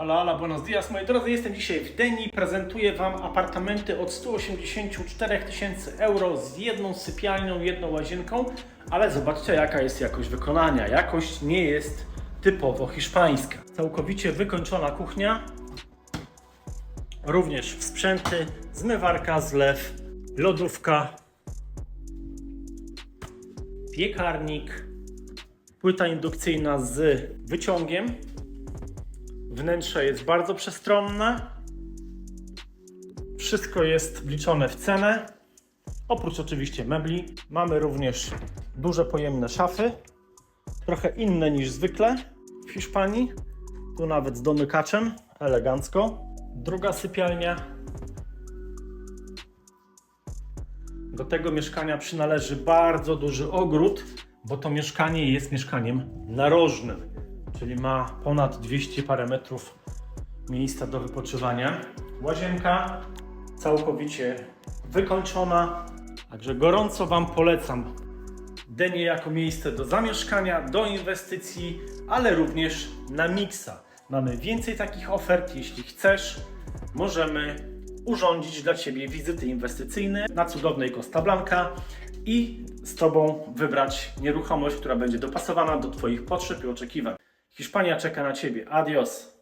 Hola, hola, buenos dias. Moi drodzy, jestem dzisiaj w Deni. Prezentuję Wam apartamenty od 184 tysięcy euro z jedną sypialnią, jedną łazienką, ale zobaczcie jaka jest jakość wykonania. Jakość nie jest typowo hiszpańska. Całkowicie wykończona kuchnia, również sprzęty, zmywarka, zlew, lodówka, piekarnik, płyta indukcyjna z wyciągiem, Wnętrze jest bardzo przestronne. Wszystko jest wliczone w cenę. Oprócz oczywiście mebli. Mamy również duże pojemne szafy. Trochę inne niż zwykle w Hiszpanii. Tu nawet z domykaczem. Elegancko. Druga sypialnia. Do tego mieszkania przynależy bardzo duży ogród, bo to mieszkanie jest mieszkaniem narożnym czyli ma ponad 200 parę metrów miejsca do wypoczywania. Łazienka całkowicie wykończona, także gorąco Wam polecam Denię jako miejsce do zamieszkania, do inwestycji, ale również na miksa. Mamy więcej takich ofert, jeśli chcesz, możemy urządzić dla Ciebie wizyty inwestycyjne na cudownej Costa Blanca i z Tobą wybrać nieruchomość, która będzie dopasowana do Twoich potrzeb i oczekiwań. Hiszpania czeka na Ciebie. Adios.